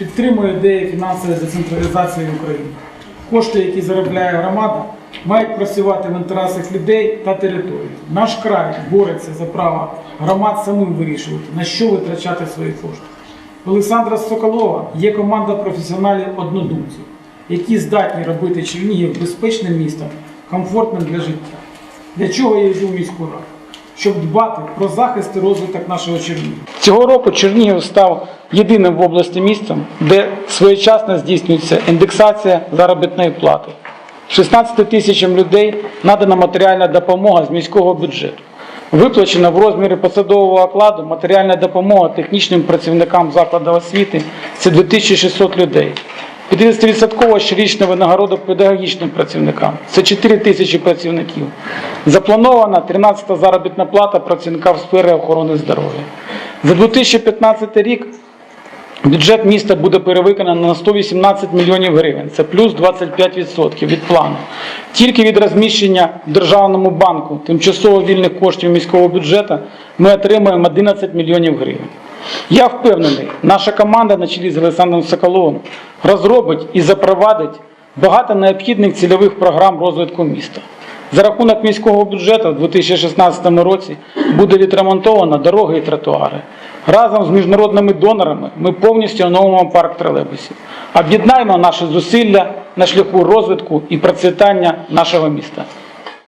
підтримує ідею фінансової децентралізації в Україні. Кошти, які заробляє громада, мають працювати в інтересах людей та територій. Наш край бореться за право громад самим вирішувати, на що витрачати свої кошти. У Олександра Соколова є команда професіоналів-однодумців, які здатні робити Чернігів безпечним містом, комфортним для життя. Для чого я йду в міську раду? Щоб дбати про захист і розвиток нашого Чернігова. Цього року Чернігів став єдиним в області містом, де своєчасно здійснюється індексація заробітної плати. 16 тисячам людей надана матеріальна допомога з міського бюджету. Виплачена в розмірі посадового окладу матеріальна допомога технічним працівникам закладу освіти це 2600 людей. 50% щорічна винагорода педагогічним працівникам це 4 тисячі працівників. Запланована 13-та заробітна плата працівникам сфери охорони здоров'я. За 2015 рік Бюджет міста буде перевиконано на 118 мільйонів гривень. Це плюс 25% від плану. Тільки від розміщення в Державному банку тимчасово вільних коштів міського бюджету ми отримаємо 11 мільйонів гривень. Я впевнений, наша команда на чолі з Олександром Соколовим розробить і запровадить багато необхідних цільових програм розвитку міста. За рахунок міського бюджету у 2016 році буде відремонтовано дороги і тротуари. Разом з міжнародними донорами ми повністю оновимо парк тролейбусів. Об'єднаємо наші зусилля на шляху розвитку і процвітання нашого міста.